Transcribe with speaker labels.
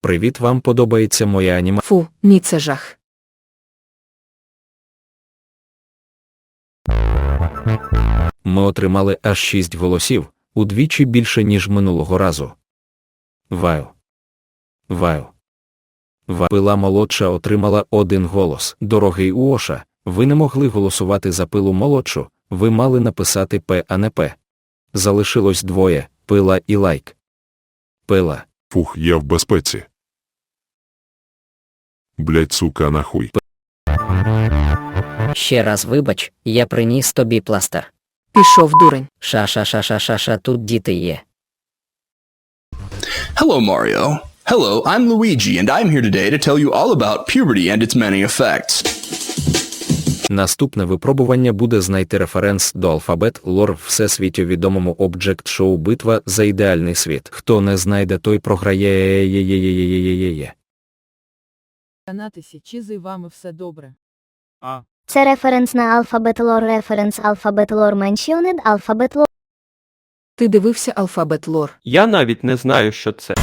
Speaker 1: Привіт, вам подобається моя аніма.
Speaker 2: Фу, ні, це жах.
Speaker 1: Ми отримали аж 6 голосів, удвічі більше, ніж минулого разу. Ваю. Ваю. Ва- Пила молодша отримала один голос. Дорогий Уоша, ви не могли голосувати за пилу молодшу, ви мали написати П, а не П. Залишилось двоє пила і лайк. Пила.
Speaker 3: Фух, я в безпеці. Блять, сука, нахуй.
Speaker 4: Ще раз вибач, я приніс тобі пластир.
Speaker 2: Пішов дурень.
Speaker 4: Ша-ша-ша-ша-ша, тут діти є.
Speaker 5: Hello, Mario. Hello, I'm Luigi, and I'm here today to tell you all about puberty and its many effects.
Speaker 1: Наступне випробування буде знайти референс до алфабет лор в всесвіті відомому обджект шоу Битва за ідеальний світ. Хто не знайде, той програє.
Speaker 6: Канатися, чи з вами все добре?
Speaker 7: Це референс на Alphabet Lore Reference Alphabet Lore Mentioned Alphabet Lore
Speaker 2: Ти дивився алфабет лор.
Speaker 8: Я навіть не знаю, що це.